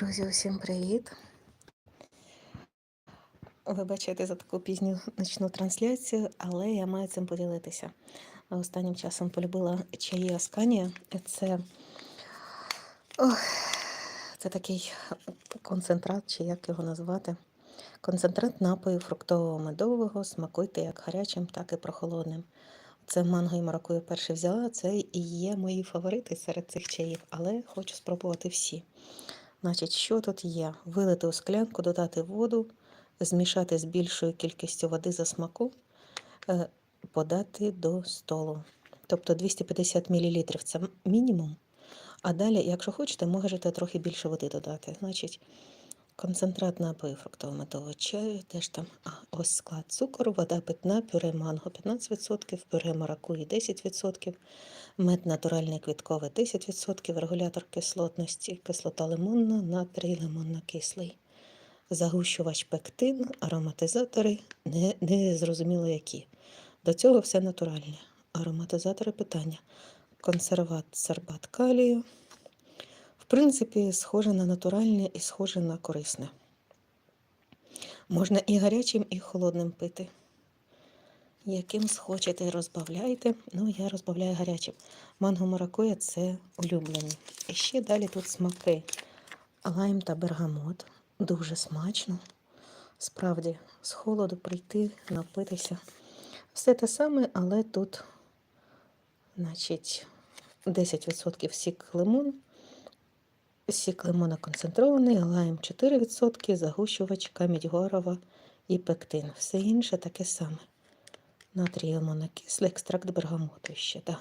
Друзі, усім привіт! Вибачайте за таку пізню ночну трансляцію, але я маю цим поділитися. Останнім часом полюбила чаї Асканія. Це, ох, це такий концентрат, чи як його назвати. Концентрат напою фруктового медового, смакуйте як гарячим, так і прохолодним. Це манго і маракую перше взяла. Це і є мої фаворити серед цих чаїв, але хочу спробувати всі. Значить, що тут є? Вилити у склянку, додати воду, змішати з більшою кількістю води за смаку, е, подати до столу. Тобто 250 мл це мінімум. А далі, якщо хочете, можете трохи більше води додати. Значить, концентрат напою фруктово-медового чаю, теж там а, ось склад цукору, вода питна, пюре манго 15%, пюре маракуї 10%, мед натуральний квітковий 10%, регулятор кислотності, кислота лимонна, натрій лимонно-кислий, загущувач пектин, ароматизатори, не, не зрозуміло які. До цього все натуральне. Ароматизатори питання. Консерват сорбат калію. Принципі, схоже на натуральне і схоже на корисне. Можна і гарячим, і холодним пити. Яким схочете, розбавляйте. Ну, я розбавляю гарячим. Манго маракуя це улюблені. І ще далі тут смаки. Лайм та бергамот. Дуже смачно. Справді, з холоду прийти, напитися. Все те саме, але тут, значить, 10% сік лимон, сік лимона концентрований, лайм 4%, загущувач, камідь горова і пектин. Все інше таке саме. Натрій лимонокислий, екстракт бергамоту ще, да.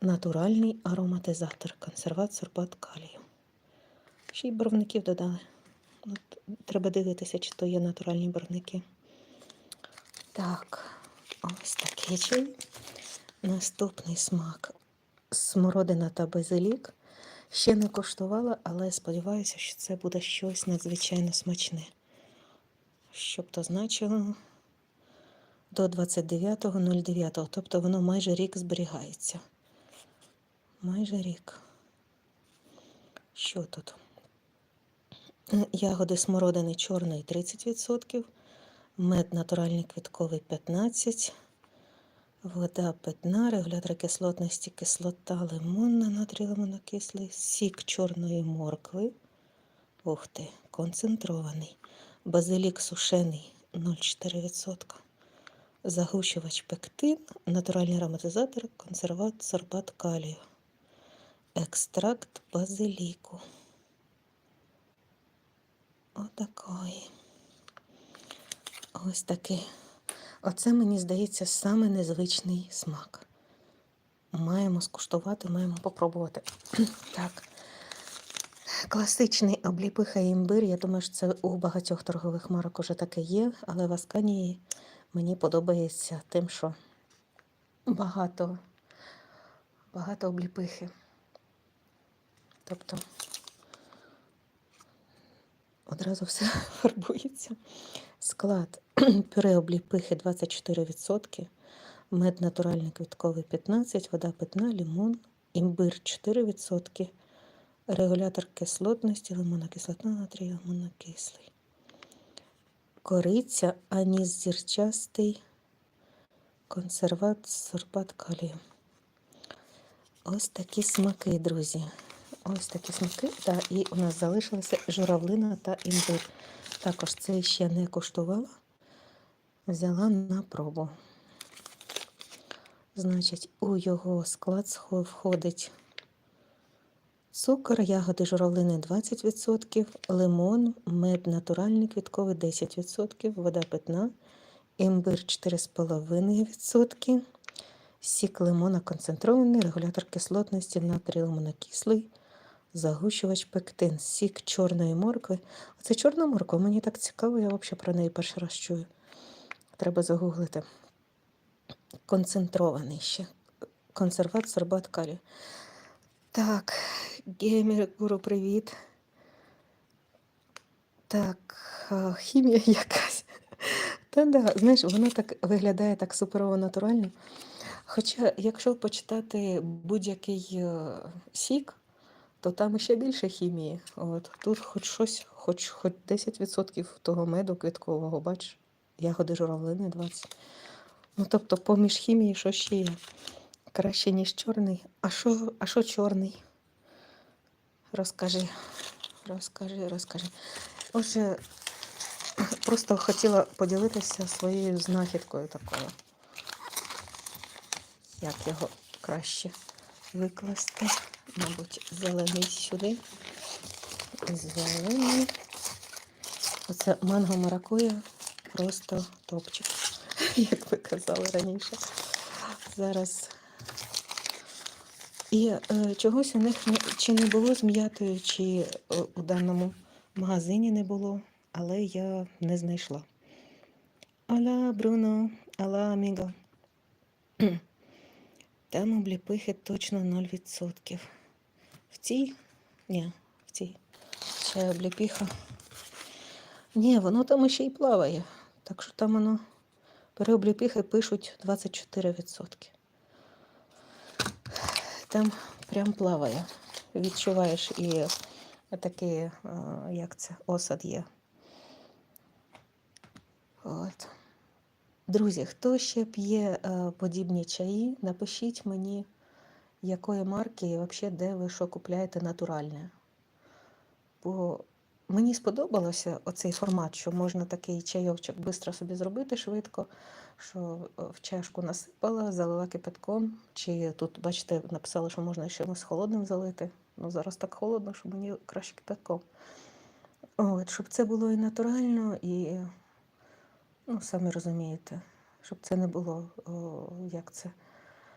Натуральний ароматизатор, консерват сорбат калію. Ще й барвників додали. От, треба дивитися, чи то є натуральні барвники. Так, ось такий чай. Наступний смак смородина та базилік. Ще не коштувала, але сподіваюся, що це буде щось надзвичайно смачне. Щоб то значило до 29.09, тобто воно майже рік зберігається. Майже рік. Що тут? Ягоди смородини чорної 30%, мед натуральний квітковий 15%, вода питна, регулятор кислотності, кислота лимонна, натрій лимонокислий, сік чорної моркви. Ух ти, концентрований. Базилік сушений 0,4%. Загущувач пектин, натуральний ароматизатор, консерват, сорбат калію. Екстракт базиліку. Отакої. Ось такий. Оце, мені здається, саме незвичний смак. Маємо скуштувати, маємо попробувати. Так. Класичний обліпиха імбир. Я думаю, що це у багатьох торгових марок уже таке є, але в Асканії мені подобається тим, що багато, багато обліпихи. Тобто одразу все фарбується. Склад пюре обліпихи 24%, мед натуральний квітковий 15%, вода питна, лимон, імбир 4%, регулятор кислотності, лимонна кислота, натрій, лимонно-кислий. Кориця, аніс зірчастий, консерват, сорбат калію. Ось такі смаки, друзі. Ось такі смаки. Да, і у нас залишилися журавлина та імбир. Також це ще не коштувала. Взяла на пробу. Значить, у його склад входить цукор, ягоди журавлини 20%, лимон, мед натуральний квітковий 10%, вода питна, імбир 4,5%, сік лимона концентрований, регулятор кислотності, натрій лимонокислий, загущувач пектин, сік чорної моркви. Оце чорна морква, мені так цікаво, я взагалі про неї перший раз чую. Треба загуглити. Концентрований ще. Консерват сорбат калію. Так, геймер гуру, привіт. Так, хімія якась. Та да, знаєш, воно так виглядає так суперово натурально. Хоча, якщо почитати будь-який сік, то там ще більше хімії. От. Тут хоч щось, хоч, хоч 10% того меду квіткового, бач, ягоди журавлини 20. Ну, тобто, поміж хімії, що ще є? Краще, ніж чорний. А що, а що чорний? Розкажи, розкажи, розкажи. Отже, просто хотіла поділитися своєю знахідкою такою. Як його краще викласти? Мабуть, зелений сюди. Зелений. Оце манго маракуя просто топчик, як ви казали раніше. Зараз. І е, чогось у них чи не було з м'ятою, чи е, у даному магазині не було, але я не знайшла. Аля, Бруно, аля, аміго. Там обліпихи точно 0%. В цій? Ні, в цій. Ще обліпіха. Ні, воно там ще й плаває. Так що там воно переобліпіхи пишуть 24%. Там прям плаває. Відчуваєш і такий, е, як це, осад є. От. Друзі, хто ще п'є е, подібні чаї, напишіть мені, якої марки і взагалі де ви що купляєте натуральне. Бо мені сподобалося оцей формат, що можна такий чайовчик швидко собі зробити швидко, що е, в чашку насипала, залила кипятком. Чи тут, бачите, написали, що можна з холодним залити. Ну, зараз так холодно, що мені краще кипятком. От, щоб це було і натурально, і, ну, самі розумієте, щоб це не було, о, як це,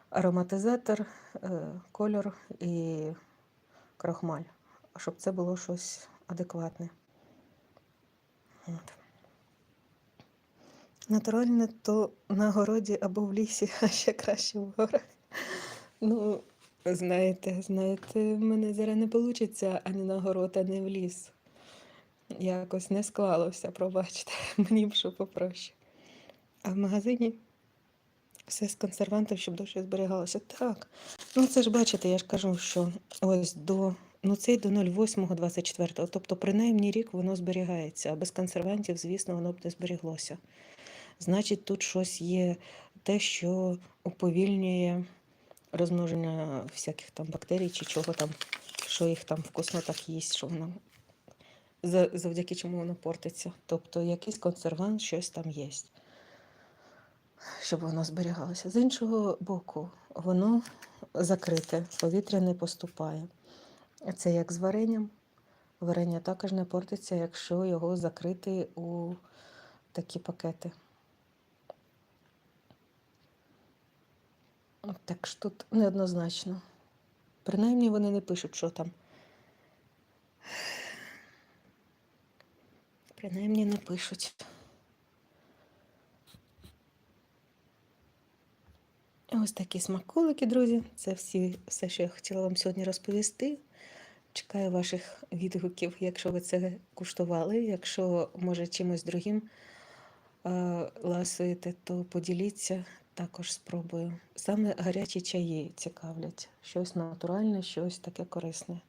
ароматизатор, е, кольор і крохмаль. А щоб це було щось адекватне. От. Натуральне то на городі або в лісі, а ще краще в горах. Ну, знаєте, знаєте, в мене зараз не вийде ані на город, ані в ліс. Якось не склалося, пробачте, мені б що попроще. А в магазині все з консервантів, щоб довше зберігалося. Так. Ну це ж бачите, я ж кажу, що ось до. Ну, цей до 08.24, тобто принаймні рік воно зберігається, а без консервантів, звісно, воно б не зберіглося. Значить, тут щось є те, що уповільнює розмноження всяких там бактерій чи чого там, що їх там вкусно так їсть, що воно завдяки чому воно портиться. Тобто якийсь консервант, щось там є, щоб воно зберігалося. З іншого боку, воно закрите, повітря не поступає. Це як з варенням. Варення також не портиться, якщо його закрити у такі пакети. Так що тут неоднозначно. Принаймні вони не пишуть, що там. Принаймні не пишуть. Ось такі смаколики, друзі. Це всі, все, що я хотіла вам сьогодні розповісти. Чекаю ваших відгуків, якщо ви це куштували. Якщо, може, чимось другим е, ласуєте, то поділіться, також спробую. Саме гарячі чаї цікавлять. Щось натуральне, щось таке корисне.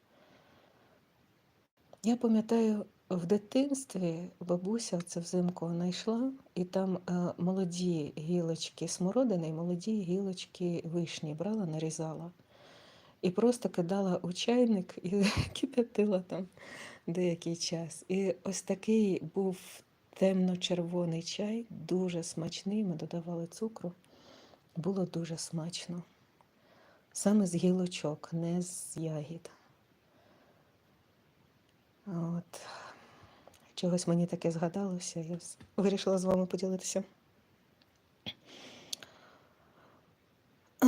Я пам'ятаю, в дитинстві бабуся це взимку знайшла, і там е, молоді гілочки смородини і молоді гілочки вишні брала, нарізала. І просто кидала у чайник і кип'ятила там деякий час. І ось такий був темно-червоний чай, дуже смачний. Ми додавали цукру. Було дуже смачно. Саме з гілочок, не з ягід. От. Чогось мені таке згадалося, я вирішила з вами поділитися.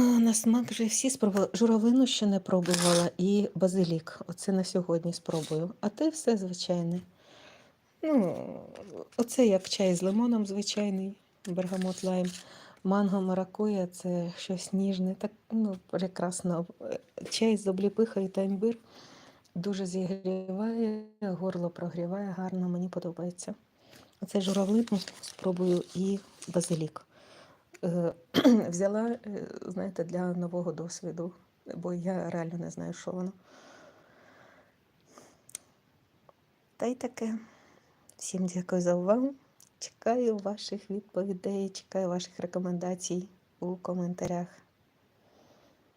На смак вже всі спробувала. Журавлину ще не пробувала і базилік. Оце на сьогодні спробую. А те все звичайне. Ну, оце як чай з лимоном звичайний, бергамот лайм. Манго маракуя це щось ніжне, так ну, прекрасно. Чай з обліпихою та імбир дуже зігріває, горло прогріває гарно, мені подобається. Оце журавлину спробую і базилік. Е, взяла, е, знаєте, для нового досвіду, бо я реально не знаю, що воно. Та й таке. Всім дякую за увагу. Чекаю ваших відповідей, чекаю ваших рекомендацій у коментарях.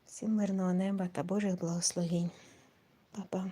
Всім мирного неба та Божих благословінь. Па-па.